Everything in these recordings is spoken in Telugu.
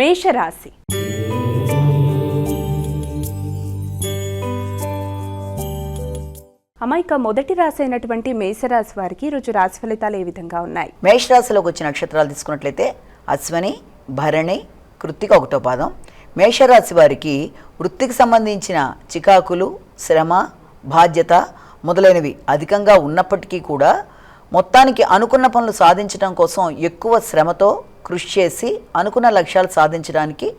మేషరాశి. అమాయిక మొదటి రాశి అయినటువంటి మేషరాశి వారికి ఈరోజు రాశి ఫలితాలు ఏ విధంగా ఉన్నాయి? మేషరాశిలోకి వచ్చిన నక్షత్రాలు తీసుకున్నట్లయితే అశ్వని భరణి కృత్తిక ఒకటో పాదం. మేషరాశి వారికి వృత్తికి సంబంధించిన చికాకులు శ్రమ బాధ్యత మొదలైనవి అధికంగా ఉన్నప్పటికీ కూడా మొత్తానికి అనుకున్న పనులు సాధించడం కోసం ఎక్కువ శ్రమతో కృషి చేసి అనుకున్న లక్ష్యాలు సాధించడానికి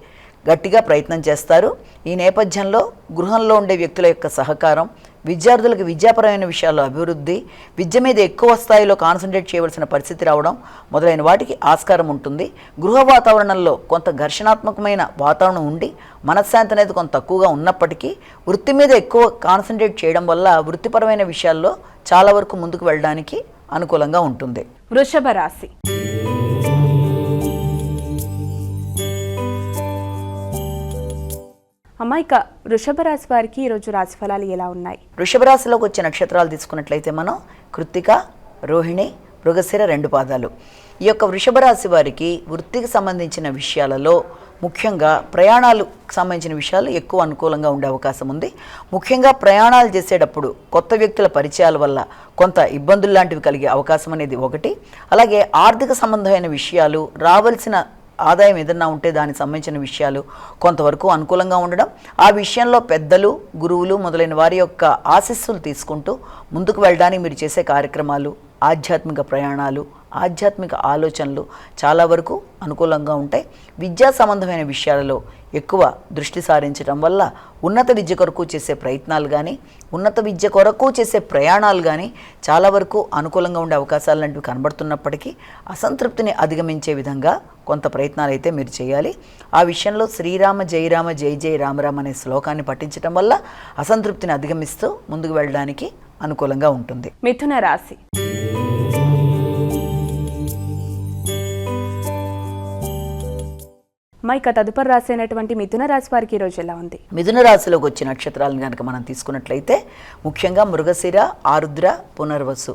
గట్టిగా ప్రయత్నం చేస్తారు. ఈ నేపథ్యంలో గృహంలో ఉండే వ్యక్తుల యొక్క సహకారం విద్యార్థులకు విద్యాపరమైన విషయాల్లో అభివృద్ధి విద్య మీద ఎక్కువ స్థాయిలో కాన్సన్ట్రేట్ చేయవలసిన పరిస్థితి రావడం మొదలైన వాటికి ఆస్కారం ఉంటుంది. గృహ వాతావరణంలో కొంత ఘర్షణాత్మకమైన వాతావరణం ఉండి మనశ్శాంతి అనేది కొంత తక్కువగా ఉన్నప్పటికీ వృత్తి మీద ఎక్కువ కాన్సన్ట్రేట్ చేయడం వల్ల వృత్తిపరమైన విషయాల్లో చాలా వరకు ముందుకు వెళ్ళడానికి అనుకూలంగా ఉంటుంది. వృషభ రాశి అమాయిక వృషభ రాశి వారికి ఈరోజు రాశి ఫలాలు ఎలా ఉన్నాయి? వృషభ రాశిలోకి వచ్చే నక్షత్రాలు తీసుకున్నట్లయితే మనం కృత్తిక రోహిణి మృగశిర రెండు పాదాలు. ఈ యొక్క వృషభ రాశి వారికి వృత్తికి సంబంధించిన విషయాలలో ముఖ్యంగా ప్రయాణాలకు సంబంధించిన విషయాలు ఎక్కువ అనుకూలంగా ఉండే అవకాశం ఉంది. ముఖ్యంగా ప్రయాణాలు చేసేటప్పుడు కొత్త వ్యక్తుల పరిచయాల వల్ల కొంత ఇబ్బందులు లాంటివి కలిగే అవకాశం అనేది ఒకటి. అలాగే ఆర్థిక సంబంధమైన విషయాలు రావాల్సిన ఆదాయం ఏదన్నా ఉంటే దానికి సంబంధించిన విషయాలు కొంతవరకు అనుకూలంగా ఉండడం ఆ విషయంలో పెద్దలు గురువులు మొదలైన వారి యొక్క ఆశస్సులు తీసుకుంటూ ముందుకు వెళ్ళడానికి మీరు చేసే కార్యక్రమాలు ఆధ్యాత్మిక ప్రయాణాలు ఆధ్యాత్మిక ఆలోచనలు చాలా వరకు అనుకూలంగా ఉంటాయి. విద్యా సంబంధమైన విషయాలలో ఎక్కువ దృష్టి సారించడం వల్ల ఉన్నత విద్య కొరకు చేసే ప్రయత్నాలు కానీ ఉన్నత విద్య కొరకు చేసే ప్రయాణాలు కానీ చాలా వరకు అనుకూలంగా ఉండే అవకాశాలు లాంటివి కనబడుతున్నప్పటికీ అసంతృప్తిని అధిగమించే విధంగా కొంత ప్రయత్నాలు అయితే మీరు చేయాలి. ఆ విషయంలో శ్రీరామ జయరామ జై జయ రామరామ అనే శ్లోకాన్ని పఠించడం వల్ల అసంతృప్తిని అధిగమిస్తూ ముందుకు వెళ్ళడానికి అనుకూలంగా ఉంటుంది. మిథున రాశి మైక తదుపరి రాశి అయినటువంటి మిథున రాశి వారికి ఈరోజు ఎలా ఉంది? మిథున రాశిలోకి వచ్చే నక్షత్రాలను కనుక మనం తీసుకున్నట్లయితే ముఖ్యంగా మృగశిర ఆరుద్ర పునర్వసు.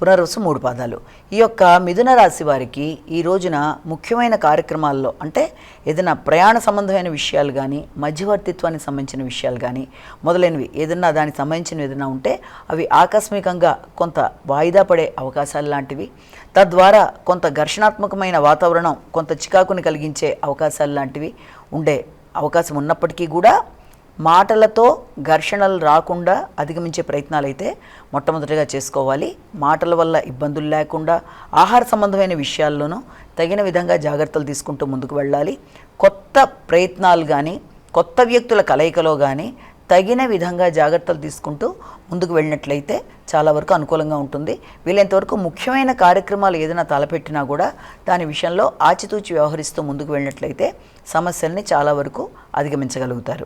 పునర్వసు మూడు పాదాలు. ఈ యొక్క మిథున రాశి వారికి ఈ రోజున ముఖ్యమైన కార్యక్రమాల్లో అంటే ఏదైనా ప్రయాణ సంబంధమైన విషయాలు కానీ మధ్యవర్తిత్వానికి సంబంధించిన విషయాలు కానీ మొదలైనవి ఏదైనా దానికి సంబంధించినవి ఏదైనా ఉంటే అవి ఆకస్మికంగా కొంత వాయిదా పడే అవకాశాలు లాంటివి. తద్వారా కొంత ఘర్షణాత్మకమైన వాతావరణం కొంత చికాకుని కలిగించే అవకాశాలు లాంటివి ఉండే అవకాశం ఉన్నప్పటికీ కూడా మాటలతో ఘర్షణలు రాకుండా అధిగమించే ప్రయత్నాలు అయితే మొట్టమొదటిగా చేసుకోవాలి. మాటల వల్ల ఇబ్బందులు లేకుండా ఆహార సంబంధమైన విషయాల్లోనూ తగిన విధంగా జాగ్రత్తలు తీసుకుంటూ ముందుకు వెళ్ళాలి. కొత్త ప్రయత్నాలు కానీ కొత్త వ్యక్తుల కలయికలో కానీ తగిన విధంగా జాగ్రత్తలు తీసుకుంటూ ముందుకు వెళ్ళినట్లయితే చాలా వరకు అనుకూలంగా ఉంటుంది. వీలైనంతవరకు ముఖ్యమైన కార్యక్రమాలు ఏదైనా తలపెట్టినా కూడా దాని విషయంలో ఆచితూచి వ్యవహరిస్తూ ముందుకు వెళ్ళినట్లయితే సమస్యల్ని చాలా వరకు అధిగమించగలుగుతారు.